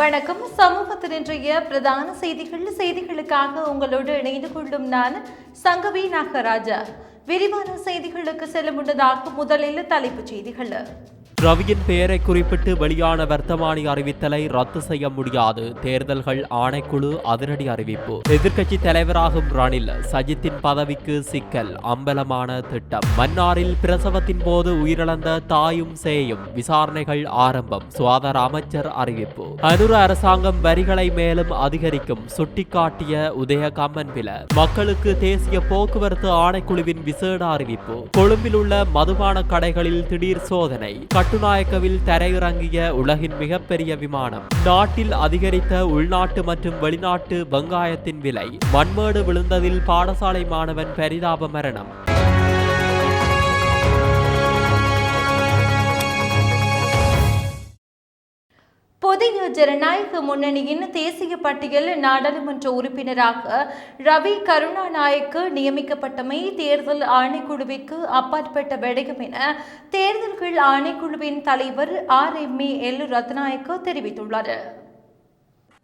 வணக்கம். சமூகத்தில் இன்றைய பிரதான செய்திகள் செய்திகளுக்காக உங்களோடு இணைந்து கொள்ளும் நான் சங்கவி நாகராஜா. விரிவான செய்திகளுக்கு செல்ல முன்னதாக முதலில் தலைப்புச் செய்திகள். ரவியின் பெயரை குறிப்பிட்டு வெளியான வர்த்தமானி அறிவித்தலை ரத்து செய்ய முடியாது. தேர்தல்கள் ஆணைக்குழு அதிரடி அறிவிப்பு. எதிர்க்கட்சி தலைவராகும் ரணில் சஜித்தின் பதவிக்கு சிக்கல் அம்பலமான திட்டம். மன்னாரில் பிரசவத்தின் போது உயிரிழந்த தாயும் சேயும் விசாரணைகள் ஆரம்பம் சுகாதார அமைச்சர் அறிவிப்பு. அனுர அரசாங்கம் வரிகளை மேலும் அதிகரிக்கும் சுட்டிக்காட்டிய உதய கம்மன்பில மக்களுக்கு தேசிய போக்குவரத்து ஆணைக்குழுவின் விசேட அறிவிப்பு. கொழும்பில் உள்ள மதுபான கடைகளில் திடீர் சோதனை கட்டுநாயக்கவில் தரையிறங்கிய உலகின் மிகப்பெரிய விமானம் நாட்டில் அதிகரித்த உள்நாட்டு மற்றும் வெளிநாட்டு வெங்காயத்தின் விலை மண்மேடு விழுந்ததில் பாடசாலை மாணவன் பரிதாப மரணம். ஜனநாயக முன்னணியின் தேசிய பட்டியல் நாடாளுமன்ற உறுப்பினராக ரவி கருணாநாயக்கு நியமிக்கப்பட்டமை தேர்தல் ஆணைக்குழுவிற்கு அப்பாற்பட்ட விடயம் என தேர்தல்கள் ஆணைக்குழுவின் தலைவர் R M A L Rathnayake தெரிவித்துள்ளார்.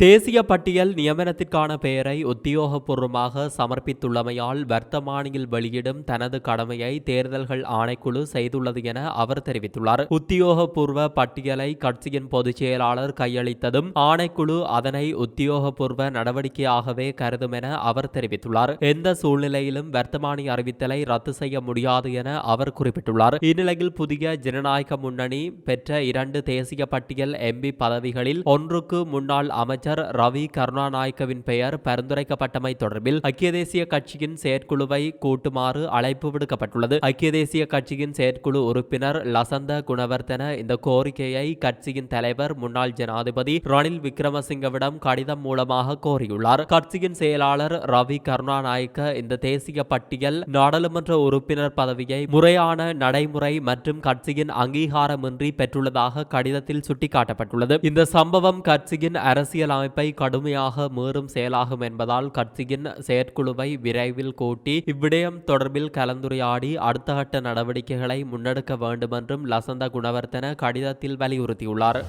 தேசிய பட்டியல் நியமனத்திற்கான பெயரை உத்தியோகபூர்வமாக சமர்ப்பித்துள்ளமையால் வர்த்தமானியில் வெளியிடும் தனது கடமையை தேர்தல்கள் ஆணைக்குழு செய்துள்ளது என அவர் தெரிவித்துள்ளார். உத்தியோகபூர்வ பட்டியலை கட்சியின் பொதுச் செயலாளர் கையளித்ததும் ஆணைக்குழு அதனை உத்தியோகபூர்வ நடவடிக்கையாகவே கருதும் என அவர் தெரிவித்துள்ளார். எந்த சூழ்நிலையிலும் வர்த்தமானி அறிவித்தலை ரத்து செய்ய முடியாது என அவர் குறிப்பிட்டுள்ளார். இந்நிலையில் புதிய ஜனநாயக முன்னணி பெற்ற இரண்டு தேசிய பட்டியல் எம்பி பதவிகளில் ஒன்றுக்கு முன்னாள் அமைச்சர் அமைச்சர் ரவி கருணாநாயக்கவின் பெயர் பரிந்துரைக்கப்பட்டமை தொடர்பில் ஐக்கிய தேசிய கட்சியின் செயற்குழுவை கூட்டுமாறு அழைப்பு விடுக்கப்பட்டுள்ளது. ஐக்கிய தேசிய கட்சியின் செயற்குழு உறுப்பினர் லசந்த குணவர்த்தன இந்த கோரிக்கையை கட்சியின் தலைவர் முன்னாள் ஜனாதிபதி ரணில் விக்ரமசிங்கவிடம் கடிதம் மூலமாக கோரியுள்ளார். கட்சியின் செயலாளர் ரவி கருணாநாயக்க இந்த தேசிய பட்டியல் நாடாளுமன்ற உறுப்பினர் பதவியை முறையான நடைமுறை மற்றும் கட்சியின் அங்கீகாரமின்றி பெற்றுள்ளதாக கடிதத்தில் சுட்டிக்காட்டப்பட்டுள்ளது. இந்த சம்பவம் கட்சியின் அரசியல் அமைப்பை கடுமையாக மீறும் செயலாகும் என்பதால் கட்சியின் செயற்குழுவை விரைவில் கூட்டி இவ்விடயம் தொடர்பில் கலந்துரையாடி அடுத்த கட்ட நடவடிக்கைகளை முன்னெடுக்க வேண்டுமென்றும் லசந்த குணவர்த்தன கடிதத்தில் வலியுறுத்தியுள்ளார்.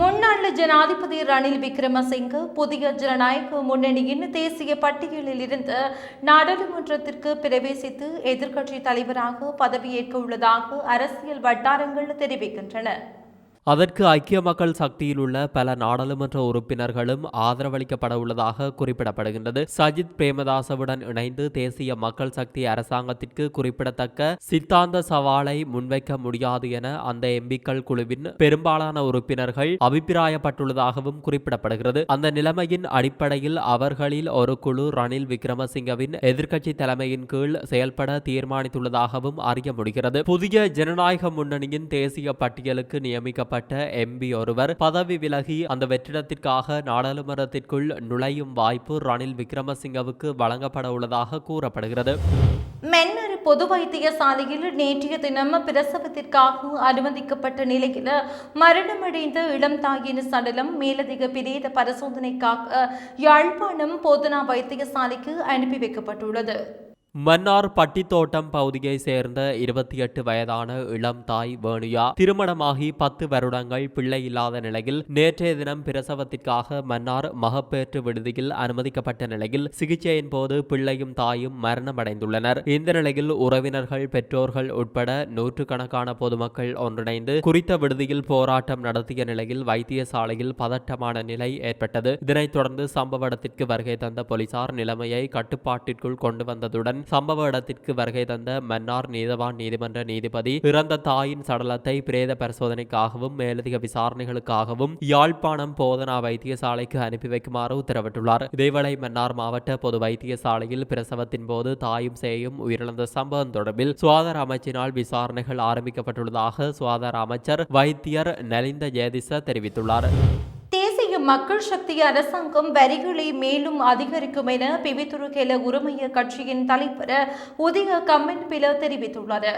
முன்னாள் ஜனாதிபதி ரணில் விக்ரமசிங்க புதிய ஜனநாயக முன்னணியின் தேசிய பட்டியலில் இருந்து நாடாளுமன்றத்திற்கு பிரவேசித்து எதிர்க்கட்சி தலைவராக பதவியேற்க உள்ளதாக அரசியல் வட்டாரங்கள் தெரிவிக்கின்றன. அதற்கு ஐக்கிய மக்கள் சக்தியில் உள்ள பல நாடாளுமன்ற உறுப்பினர்களும் ஆதரவளிக்கப்பட உள்ளதாக குறிப்பிடப்படுகின்றது. சஜித் பிரேமதாசவுடன் இணைந்து தேசிய மக்கள் சக்தி அரசாங்கத்திற்கு குறிப்பிடத்தக்க சித்தாந்த சவாலை முன்வைக்க முடியாது என அந்த எம்பிக்கள் குழுவின் பெரும்பாலான உறுப்பினர்கள் அபிப்பிராயப்பட்டுள்ளதாகவும் குறிப்பிடப்படுகிறது. அந்த நிலைமையின் அடிப்படையில் அவர்களில் ஒரு குழு ரணில் விக்ரமசிங்கவின் எதிர்க்கட்சி தலைமையின் கீழ் செயல்பட தீர்மானித்துள்ளதாகவும் அறிய முடிகிறது. புதிய ஜனநாயக முன்னணியின் தேசிய பட்டியலுக்கு நியமிக்க நியமிக்கப்பட்ட எம்பி ஒருவர் பதவி விலகி அந்த வெற்றிடத்திற்காக நாடாளுமன்றத்திற்குள் நுழையும் வாய்ப்பு ரணில் விக்ரமசிங்கவுக்கு வழங்கப்பட உள்ளதாக கூறப்படுகிறது. மென்னர் பொது வைத்தியசாலையில் நேற்றைய தினம் பிரசவத்திற்காக அனுமதிக்கப்பட்ட நிலையில் மரணமடைந்த இளம் தாயின் சடலம் மேலதிக பிரேத பரிசோதனைக்காக யாழ்ப்பாணம் போதனா வைத்தியசாலைக்கு அனுப்பி வைக்கப்பட்டுள்ளது. மன்னார் பட்டித்தோட்டம் பகுதியை சேர்ந்த இருபத்தி எட்டு வயதான இளம் தாய் வேணுயா திருமணமாகி பத்து வருடங்கள் பிள்ளை இல்லாத நிலையில் நேற்றைய தினம் பிரசவத்திற்காக மன்னார் மகப்பேற்று விடுதியில் அனுமதிக்கப்பட்ட நிலையில் சிகிச்சையின் போது பிள்ளையும் தாயும் மரணமடைந்துள்ளனர். இந்த நிலையில் உறவினர்கள் பெற்றோர்கள் உட்பட நூற்றுக்கணக்கான பொதுமக்கள் ஒன்றிணைந்து குறித்த விடுதியில் போராட்டம் நடத்திய நிலையில் வைத்தியசாலையில் பதட்டமான நிலை ஏற்பட்டது. இதனைத் தொடர்ந்து சம்பவ இடத்திற்கு வருகை தந்த போலீசார் நிலைமையை கட்டுப்பாட்டிற்குள் கொண்டு வந்ததுடன் சம்பவ இடத்திற்கு வருகை தந்த மன்னார் நீதவான் நீதிமன்ற நீதிபதி இறந்த தாயின் சடலத்தை பிரேத பரிசோதனைக்காகவும் மேலதிக விசாரணைகளுக்காகவும் யாழ்ப்பாணம் போதனா வைத்தியசாலைக்கு அனுப்பி வைக்குமாறு உத்தரவிட்டுள்ளார். இதேவேளை மன்னார் மாவட்ட பொது வைத்தியசாலையில் பிரசவத்தின் போது தாயும் சேயும் உயிரிழந்த சம்பவம் தொடர்பில் சுகாதார அமைச்சினால் விசாரணைகள் ஆரம்பிக்கப்பட்டுள்ளதாக சுகாதார அமைச்சர் வைத்தியர் நலிந்த ஜெயதிச தெரிவித்துள்ளார். மக்கள் சக்தி அரசாங்கம் வரிகளை மேலும் அதிகரிக்கும் என பிவித்துருகேல உரிமைய கட்சியின் தலைவர் உதய கம்மன் பில தெரிவித்துள்ளார்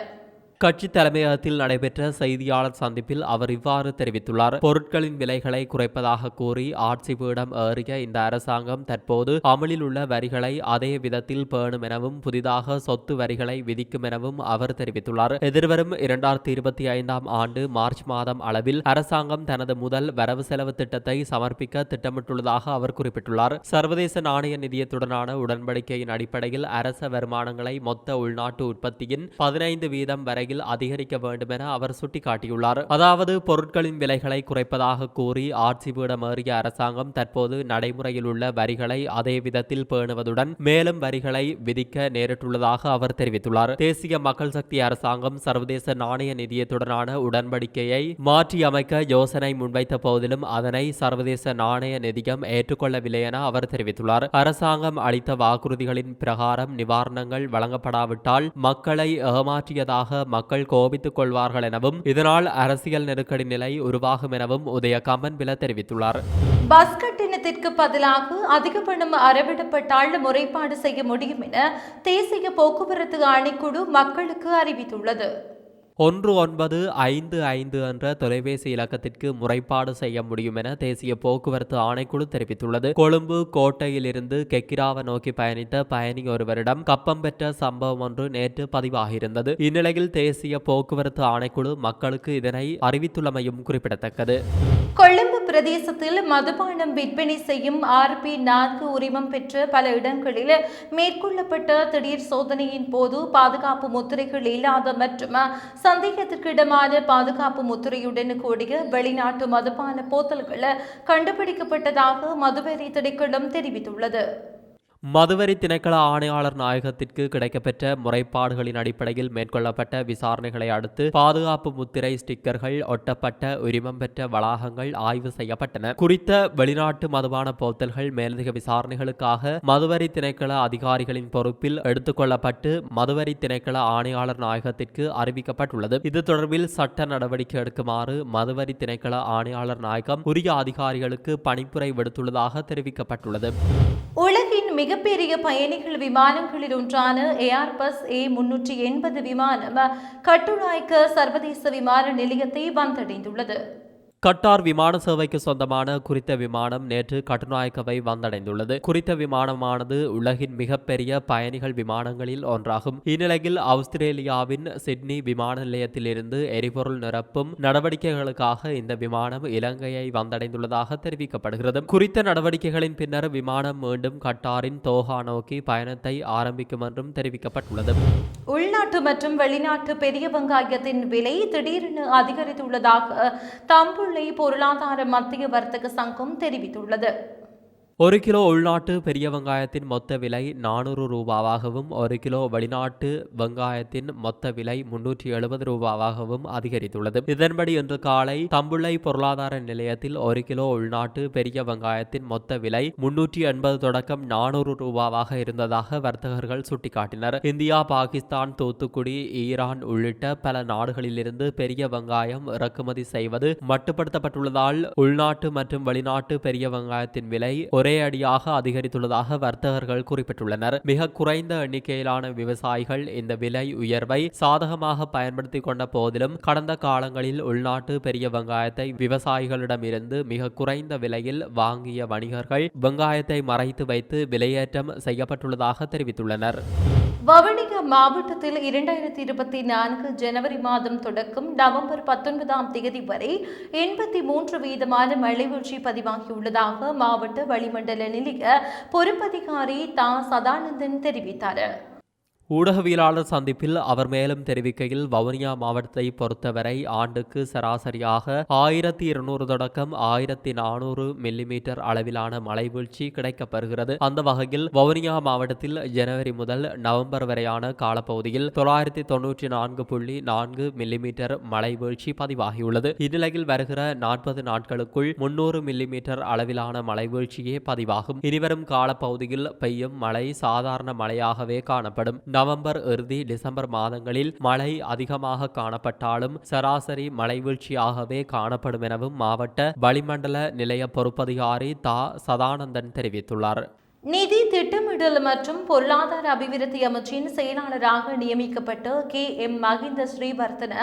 கட்சி தலைமையகத்தில் நடைபெற்ற செய்தியாளர் சந்திப்பில் அவர் இவ்வாறு தெரிவித்துள்ளார். பொருட்களின் விலைகளை குறைப்பதாக கூறி ஆட்சி பீடம் ஏறிய இந்த அரசாங்கம் தற்போது அமலில் உள்ள வரிகளை அதே விதத்தில் பேணும் எனவும் புதிதாக சொத்து வரிகளை விதிக்கும் எனவும் அவர் தெரிவித்துள்ளார். எதிர்வரும் இரண்டாயிரத்தி இருபத்தி ஐந்தாம் ஆண்டு மார்ச் மாதம் அளவில் அரசாங்கம் தனது முதல் வரவு செலவு திட்டத்தை சமர்ப்பிக்க திட்டமிட்டுள்ளதாக அவர் குறிப்பிட்டுள்ளார். சர்வதேச நாணய நிதியத்துடனான உடன்படிக்கையின் அடிப்படையில் அரச வருமானங்களை மொத்த உள்நாட்டு உற்பத்தியின் பதினைந்து வீதம் வரையில் அதிகரிக்க வேண்டும் என அவர் சுட்டிக்காட்டியுள்ளார். அதாவது பொருட்களின் விலைகளை குறைப்பதாக கூறி ஆட்சி பீடமேறிய அரசாங்கம் தற்போது நடைமுறையில் உள்ள வரிகளை அதே விதத்தில் பேணுவதுடன் மேலும் வரிகளை விதிக்க நேரிட்டுள்ளதாக அவர் தெரிவித்துள்ளார். தேசிய மக்கள் சக்தி அரசாங்கம் சர்வதேச நாணய நிதியத்துடனான உடன்படிக்கையை மாற்றியமைக்க யோசனை முன்வைத்த போதிலும் அதனை சர்வதேச நாணய நிதியம் ஏற்றுக்கொள்ளவில்லை என அவர் தெரிவித்துள்ளார். அரசாங்கம் அளித்த வாக்குறுதிகளின் பிரகாரம் நிவாரணங்கள் வழங்கப்படாவிட்டால் மக்களை ஏமாற்றியதாக மக்கள் கோபித்துக் கொள்வார்கள் எனவும் இதனால் அரசியல் நெருக்கடி நிலை உருவாகும் எனவும் உதய கமன்பில தெரிவித்துள்ளார். பஸ் கட்டணத்திற்கு பதிலாக அதிக பணம் அறவிடப்பட்டால் முறைப்பாடு செய்ய முடியும் என தேசிய போக்குவரத்து ஆணைக்குழு மக்களுக்கு அறிவித்துள்ளது. ஒன்று ஒன்பது ஐந்து ஐந்து என்ற தொலைபேசி இலக்கத்திற்கு முறைப்பாடு செய்ய முடியும் என தேசிய போக்குவரத்து ஆணைக்குழு தெரிவித்துள்ளது. கொழும்பு கோட்டையிலிருந்து கெக்கிராவை நோக்கி பயணித்த பயணி ஒருவரிடம் கப்பம் பெற்ற சம்பவம் ஒன்று நேற்று பதிவாகியிருந்தது. இந்நிலையில் தேசிய போக்குவரத்து ஆணைக்குழு மக்களுக்கு இதனை அறிவித்துள்ளமையும் குறிப்பிடத்தக்கது. கொழும்பு பிரதேசத்தில் மதுபானம் விற்பனை செய்யும் ஆர்பி நான்கு உரிமம் பெற்ற பல இடங்களில் மேற்கொள்ளப்பட்ட திடீர் சோதனையின் போது பாதுகாப்பு முத்திரைகள் இல்லாத மற்றும் சந்தேகத்திற்கிடமான பாதுகாப்பு முத்திரையுடன் கூடிய வெளிநாட்டு மதுபான போத்தல்கள் கண்டுபிடிக்கப்பட்டதாக மதுவெறி திணைக்களம் தெரிவித்துள்ளது. மதுவரி திணைக்கள ஆணையாளர் நாயகத்திற்கு கிடைக்கப்பெற்ற முறைப்பாடுகளின் அடிப்படையில் மேற்கொள்ளப்பட்ட விசாரணைகளை அடுத்து பாதுகாப்பு முத்திரை ஸ்டிக்கர்கள் ஒட்டப்பட்ட உரிமம் பெற்ற வளாகங்கள் ஆய்வு செய்யப்பட்டன. குறித்த வெளிநாட்டு மதுபான போத்தல்கள் மேலதிக விசாரணைகளுக்காக மதுவரி திணைக்கள அதிகாரிகளின் பொறுப்பில் எடுத்துக்கொள்ளப்பட்டு மதுவரி திணைக்கள ஆணையாளர் நாயகத்திற்கு அறிவிக்கப்பட்டுள்ளது. இது தொடர்பில் சட்ட நடவடிக்கை எடுக்குமாறு மதுவரி திணைக்கள ஆணையாளர் நாயகம் உரிய அதிகாரிகளுக்கு பணிப்புரை விடுத்துள்ளதாக தெரிவிக்கப்பட்டுள்ளது. உலகின் மிகப்பெரிய பயணிகள் விமானங்களில் ஒன்றான ஏர்பஸ் ஏ முன்னூற்றி எண்பது விமானம் கட்டுநாய்க்க சர்வதேச விமான நிலையத்தை வந்தடைந்துள்ளது. கட்டார் விமான சேவைக்கு சொந்தமான குறித்த விமானம் நேற்று கட்டுநாயக்கவை வந்தடைந்துள்ளது. குறித்த விமானமானது உலகின் மிகப்பெரிய பயணிகள் விமானங்களில் ஒன்றாகும். இந்நிலையில் ஆஸ்திரேலியாவின் சிட்னி விமான நிலையத்திலிருந்து எரிபொருள் நிரப்பும் நடவடிக்கைகளுக்காக இந்த விமானம் இலங்கையை வந்தடைந்துள்ளதாக தெரிவிக்கப்படுகிறது. குறித்த நடவடிக்கைகளின் பின்னர் விமானம் மீண்டும் கட்டாரின் தோஹா நோக்கி பயணத்தை ஆரம்பிக்கும் என்றும் தெரிவிக்கப்பட்டுள்ளது. உள்நாட்டு மற்றும் வெளிநாட்டு பெரிய வெங்காயத்தின் விலை திடீரென அதிகரித்துள்ளதாக தம்புள்ளை பொருளாதார மத்திய வர்த்தக சங்கம் தெரிவித்துள்ளது. ஒரு கிலோ உள்நாட்டு பெரிய வெங்காயத்தின் மொத்த விலை நானூறு ரூபாவாகவும் ஒரு கிலோ வெளிநாட்டு வெங்காயத்தின் மொத்த விலை முன்னூற்றி எழுபது ரூபாவாகவும் அதிகரித்துள்ளது. இதன்படி இன்று காலை தம்புள்ளை பொருளாதார நிலையத்தில் ஒரு கிலோ உள்நாட்டு பெரிய வெங்காயத்தின் மொத்த விலை முன்னூற்றி எண்பது தொடக்கம் நானூறு ரூபாவாக இருந்ததாக வர்த்தகர்கள் சுட்டிக்காட்டினர். இந்தியா பாகிஸ்தான் தூத்துக்குடி ஈரான் உள்ளிட்ட பல நாடுகளிலிருந்து பெரிய வெங்காயம் இறக்குமதி செய்வது மட்டுப்படுத்தப்பட்டுள்ளதால் உள்நாட்டு மற்றும் வெளிநாட்டு பெரிய வெங்காயத்தின் விலை ஒரே அடியாக அதிகரித்துள்ளதாக வர்த்தகர்கள் குறிப்பிட்டுள்ளனர். மிக குறைந்த எண்ணிக்கையிலான விவசாயிகள் இந்த விலை உயர்வை சாதகமாக பயன்படுத்திக் கொண்ட போதிலும் கடந்த காலங்களில் உள்நாட்டு பெரிய வெங்காயத்தை விவசாயிகளிடமிருந்து மிக குறைந்த விலையில் வாங்கிய வணிகர்கள் வெங்காயத்தை மறைத்து வைத்து விலையேற்றம் செய்யப்பட்டுள்ளதாக தெரிவித்துள்ளனர். வவுனியா மாவட்டத்தில் இரண்டாயிரத்தி இருபத்தி நான்கு ஜனவரி மாதம் தொடக்கம் நவம்பர் பத்தொன்பதாம் தேதி வரை எண்பத்தி மூன்று வீதமான மழை வீழ்ச்சி பதிவாகியுள்ளதாக மாவட்ட வளிமண்டல நிலைய பொறுப்பதிகாரி தா. சதானந்தன் தெரிவித்தார். ஊடகவியலாளர் சந்திப்பில் அவர் மேலும் தெரிவிக்கையில் வவுனியா மாவட்டத்தை பொறுத்தவரை ஆண்டுக்கு சராசரியாக ஆயிரத்தி இருநூறு தொடக்கம் ஆயிரத்தி நானூறு மில்லிமீட்டர் அளவிலான மழைவீழ்ச்சி கிடைக்கப்படுகிறது. கிடைக்கப்பெறுகிறது அந்த வகையில் வவுனியா மாவட்டத்தில் ஜனவரி முதல் நவம்பர் வரையான காலப்பகுதியில் தொள்ளாயிரத்தி தொன்னூற்றி நான்கு புள்ளி நான்கு மில்லிமீட்டர் மழைவீழ்ச்சி பதிவாகியுள்ளது. இந்நிலையில் வருகிற நாற்பது நாட்களுக்குள் முன்னூறு மில்லிமீட்டர் அளவிலான மழைவீழ்ச்சியே பதிவாகும். இனிவரும் காலப்பகுதியில் பெய்யும் மழை சாதாரண மழையாகவே காணப்படும். நவம்பர் இறுதி டிசம்பர் மாதங்களில் மழை அதிகமாக காணப்பட்டாலும் சராசரி மலைவீழ்ச்சியாகவே காணப்படும் எனவும் மாவட்ட வளிமண்டல நிலைய பொறுப்பதிகாரி தா. சதானந்தன் தெரிவித்துள்ளார். நிதி திட்டமிடல் மற்றும் பொருளாதார அபிவிருத்தி அமைச்சின் செயலாளராக நியமிக்கப்பட்ட கே. எம். மகிந்த ஸ்ரீவர்தன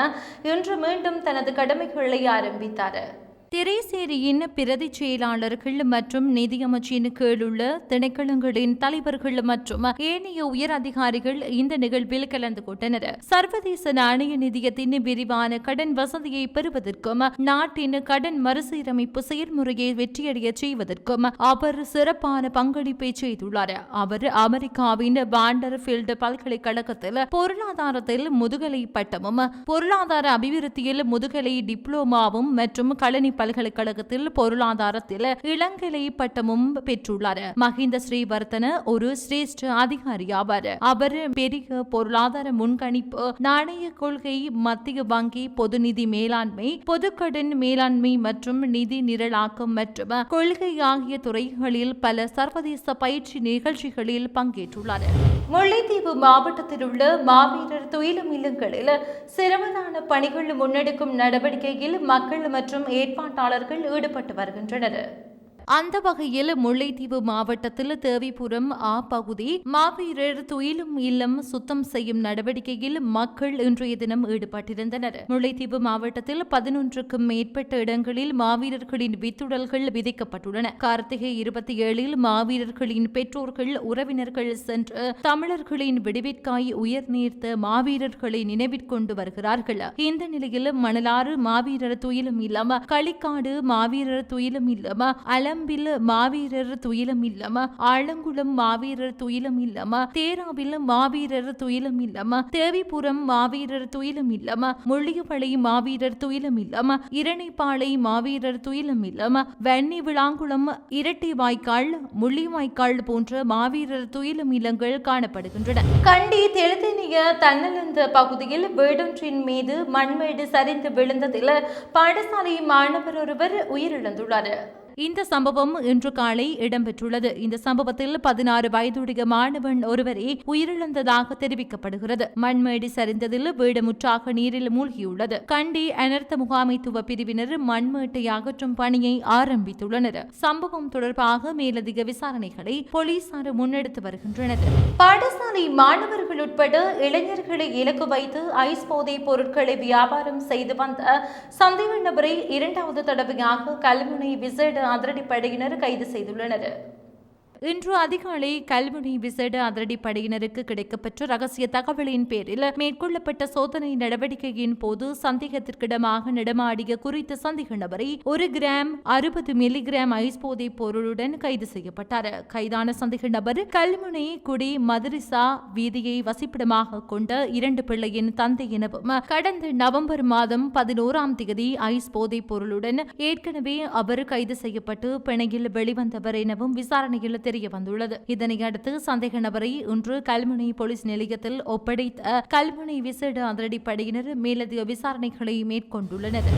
இன்று மீண்டும் தனது கடமைகளை ஆரம்பித்தார். திரைசேரியின் பிரதி செயலாளர்கள் மற்றும் நிதியமைச்சின் கீழுள்ள திணைக்களங்களின் தலைவர்கள் மற்றும் ஏனைய உயர் அதிகாரிகள் இந்த நிகழ்வில் கலந்து கொண்டனர். சர்வதேச நாணய நிதியத்தின் விரிவான கடன் வசதியை பெறுவதற்கும் நாட்டின் கடன் மறுசீரமைப்பு செயல்முறையை வெற்றியடைய செய்வதற்கும் அவர் சிறப்பான பங்களிப்பை செய்துள்ளார். அவர் அமெரிக்காவின் வாண்டர்ஃபீல்டு பல்கலைக்கழகத்தில் பொருளாதாரத்தில் முதுகலை பட்டமும் பொருளாதார அபிவிருத்தியில் முதுகலை டிப்ளோமாவும் மற்றும் கழனி பல்கலைக்கழகத்தில் பொருளாதாரத்தில் இளங்கலை பட்டமும் பெற்றுள்ளார். மஹிந்த ஸ்ரீவர்தன ஒரு சிரேஷ்ட அதிகாரி ஆவார். அவர் பெரிய பொருளாதார முன்கணிப்பு நாணய கொள்கை மத்திய வங்கி பொது நிதி மேலாண்மை பொதுக்கடன் மேலாண்மை மற்றும் நிதி நிரலாக்கம் மற்றும் கொள்கை ஆகிய துறைகளில் பல சர்வதேச பயிற்சி நிகழ்ச்சிகளில் பங்கேற்றுள்ளார். முல்லைத்தீவு மாவட்டத்தில் உள்ள மாவீரர் துயிலும் இல்லங்களில் சிரமதான பணிகள் முன்னெடுக்கும் நடவடிக்கையில் மக்கள் மற்றும் ஏற்பாடு போராட்டாளர்கள் ஈடுபட்டு வருகின்றனர். அந்த வகையில் முல்லைத்தீவு மாவட்டத்தில் தேவிபுரம் ஆ பகுதி மாவீரர் துயிலும் இல்லம் சுத்தம் செய்யும் நடவடிக்கையில் மக்கள் இன்றைய தினம் ஈடுபட்டிருந்தனர். முல்லைத்தீவு மாவட்டத்தில் பதினொன்றுக்கும் மேற்பட்ட இடங்களில் மாவீரர்களின் வித்துடல்கள் விதிக்கப்பட்டுள்ளன. கார்த்திகை இருபத்தி ஏழில் மாவீரர்களின் பெற்றோர்கள் உறவினர்கள் சென்று தமிழர்களின் விடுவிற்காய் உயர் நீர்த்த மாவீரர்களை நினைவிற்கொண்டு வருகிறார்கள். இந்த நிலையில் மணலாறு மாவீரர் துயிலும் இல்லம் களிக்காடு மாவீரர் துயிலும் இல்லம் அலம் கொழம்பில் மாவீரர் துயிலம் இல்லம? ஆலங்குளம் மாவீரர் துயிலம் இல்லம? தேராவில் மாவீரர் துயிலம் இல்லமா? தேவிபுரம் மாவீரர் துயிலம் இல்லமா? முள்ளியவளை மாவீரர் துயிலம் இல்லமா? இரணைப்பாளை மாவீரர் துயிலம் இல்லமா? வன்னி விளாங்குளம் இரட்டை வாய்க்கால் முள்ளிவாய்க்கால் போன்ற மாவீரர் துயிலம் இல்லங்கள் காணப்படுகின்றன. கண்டி தெழுதினிய தன்னலந்த பகுதியில் வீடொன்றின் மீது மண்மேடு சரிந்து விழுந்ததில் பாடசாலை மாணவர் ஒருவர் உயிரிழந்துள்ளார். இந்த சம்பவம் இன்று காலை இடம்பெற்றுள்ளது. இந்த சம்பவத்தில் பதினாறு வயதுடைய மாணவன் ஒருவரே உயிரிழந்ததாக தெரிவிக்கப்படுகிறது. மண்மேடி சரிந்ததில் வீடு முற்றாக நீரில் மூழ்கியுள்ளது. கண்டி அனர்த்த முகாமைத்துவ பிரிவினர் மண்மேட்டை அகற்றும் பணியை ஆரம்பித்துள்ளனர். சம்பவம் தொடர்பாக மேலதிக விசாரணைகளை போலீசார் முன்னெடுத்து வருகின்றனர். பாடசாலை மாணவர்கள் உட்பட இளைஞர்களை இலக்கு வைத்து ஐஸ் போதைப் பொருட்களை வியாபாரம் செய்து வந்த சந்தேக நபரை இரண்டாவது தடவையாக கல்முனை விசேட அதிரடிப்படையினர் கைது செய்துள்ளனர். இன்று அதிகாலை கல்முனை விசேட அதிரடிப்படையினருக்கு கிடைக்கப்பெற்ற ரகசிய தகவலின் பேரில் மேற்கொள்ளப்பட்ட சோதனை நடவடிக்கையின் போது சந்தேகத்திற்கிடமாக நடமாடிய குறித்த சந்தேக நபரை ஒரு கிராம் அறுபது மில்லிகிராம் ஐஸ் போதைப் பொருளுடன் கைது செய்யப்பட்டார். கைதான சந்தேக நபர் கல்முனை குடி மதரிசா வீதியை வசிப்பிடமாக கொண்ட இரண்டு பிள்ளையின் தந்தை எனவும் கடந்த நவம்பர் மாதம் பதினோராம் தேதி ஐஸ் போதைப் பொருளுடன் ஏற்கனவே அவர் கைது செய்யப்பட்டு பிணையில் வெளிவந்தவர் எனவும் விசாரணையில் தெரிய வந்துள்ளது இதனை அடுத்து சந்தேக நபரை இன்று கல்முனை போலீஸ் நிலையத்தில் ஒப்படைத்த கல்முனை விசேட அதிரடிப்படையினர் மேலதிக விசாரணைகளை மேற்கொண்டுள்ளனர்.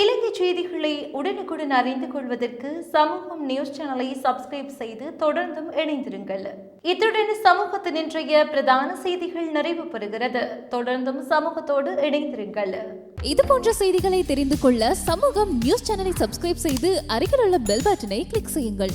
இலங்கை செய்திகளை உடனுக்குடன் அறிந்து கொள்வதற்கு சமூகம் நியூஸ் சேனலை சப்ஸ்கிரைப் செய்து தொடர்ந்தும் இணைந்திருங்கள். இத்துடன் சமூகத்தின் இன்றைய பிரதான செய்திகள் நிறைவு பெறுகிறது. தொடர்ந்தும் சமூகத்தோடு இணைந்திருங்கள். இது போன்ற செய்திகளை தெரிந்து கொள்ள சமூகம் நியூஸ் சேனலை சப்ஸ்கிரைப் செய்து அருகில் உள்ள பெல் பட்டனை கிளிக் செய்யுங்கள்.